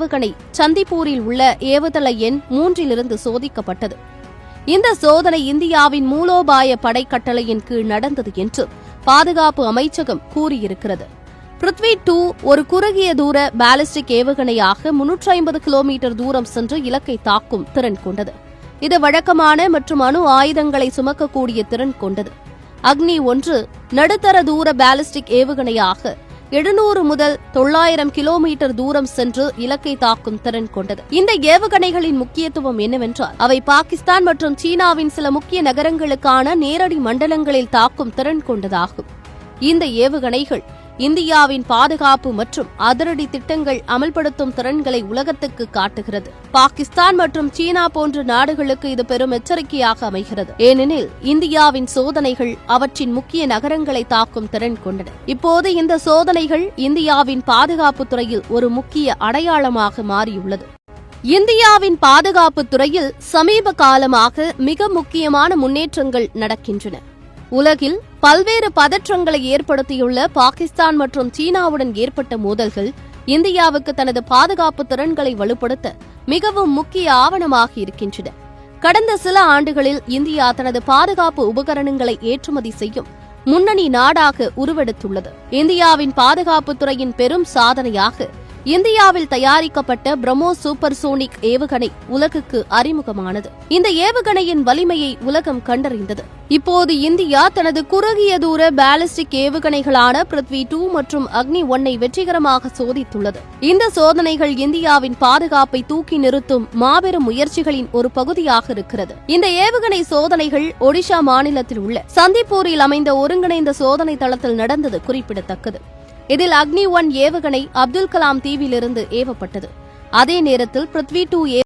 ஏவுகணை சந்திப்பூரில் உள்ள ஏவுதள எண் மூன்றிலிருந்து சோதிக்கப்பட்டது. இந்த சோதனை இந்தியாவின் மூலோபாய படை கட்டளையின் கீழ் நடந்தது என்று பாதுகாப்பு அமைச்சகம் கூறியிருக்கிறது. பிருத்வி டூ ஒரு குறுகிய தூர பாலிஸ்டிக் ஏவுகணையாக முன்னூற்றி ஐம்பது கிலோமீட்டர் தூரம் சென்று இலக்கை தாக்கும் திறன் கொண்டது. இது வழக்கமான மற்றும் அணு ஆயுதங்களை சுமக்கக்கூடிய திறன் கொண்டது. அக்னி ஒன்று நடுத்தர தூர பாலிஸ்டிக் ஏவுகணையாக எழுநூறு முதல் தொள்ளாயிரம் கிலோமீட்டர் தூரம் சென்று இலக்கை தாக்கும் திறன் கொண்டது. இந்த ஏவுகணைகளின் முக்கியத்துவம் என்னவென்றால் அவை பாகிஸ்தான் மற்றும் சீனாவின் சில முக்கிய நகரங்களுக்கான நேரடி மண்டலங்களில் தாக்கும் திறன் கொண்டதாகும். இந்த ஏவுகணைகள் இந்தியாவின் பாதுகாப்பு மற்றும் அதிரடி திட்டங்கள் அமல்படுத்தும் திறன்களை உலகத்துக்கு காட்டுகிறது. பாகிஸ்தான் மற்றும் சீனா போன்ற நாடுகளுக்கு இது பெரும் எச்சரிக்கையாக அமைகிறது. ஏனெனில் இந்தியாவின் சோதனைகள் அவற்றின் முக்கிய நகரங்களை தாக்கும் திறன் கொண்டன. இப்போது இந்த சோதனைகள் இந்தியாவின் பாதுகாப்பு துறையில் ஒரு முக்கிய அடையாளமாக மாறியுள்ளது. இந்தியாவின் பாதுகாப்பு துறையில் சமீப காலமாக மிக முக்கியமான முன்னேற்றங்கள் நடக்கின்றன. உலகில் பல்வேறு பதற்றங்களை ஏற்படுத்தியுள்ள பாகிஸ்தான் மற்றும் சீனாவுடன் ஏற்பட்ட மோதல்கள் இந்தியாவுக்கு தனது பாதுகாப்பு திறன்களை வலுப்படுத்த மிகவும் முக்கிய ஆவணமாக இருக்கின்றன. கடந்த சில ஆண்டுகளில் இந்தியா தனது பாதுகாப்பு உபகரணங்களை ஏற்றுமதி செய்யும் முன்னணி நாடாக உருவெடுத்துள்ளது. இந்தியாவின் பாதுகாப்பு துறையின் பெரும் சாதனையாக இந்தியாவில் தயாரிக்கப்பட்ட பிரம்மோ சூப்பர் சோனிக் ஏவுகணை உலகுக்கு அறிமுகமானது. இந்த ஏவுகணையின் வலிமையை உலகம் கண்டறிந்தது. இப்போது இந்தியா தனது குறுகிய தூர பேலிஸ்டிக் ஏவுகணைகளான பிருத்வி டூ மற்றும் அக்னி ஒன்னை வெற்றிகரமாக சோதித்துள்ளது. இந்த சோதனைகள் இந்தியாவின் பாதுகாப்பை தூக்கி நிறுத்தும் மாபெரும் முயற்சிகளின் ஒரு பகுதியாக இருக்கிறது. இந்த ஏவுகணை சோதனைகள் ஒடிஷா மாநிலத்தில் உள்ள சந்திப்பூரில் அமைந்த ஒருங்கிணைந்த சோதனை தளத்தில் நடந்தது குறிப்பிடத்தக்கது. இதில் அக்னி ஒன் ஏவுகணை அப்துல் கலாம் தீவிலிருந்து ஏவப்பட்டது. அதே நேரத்தில் பிருத்வி டூ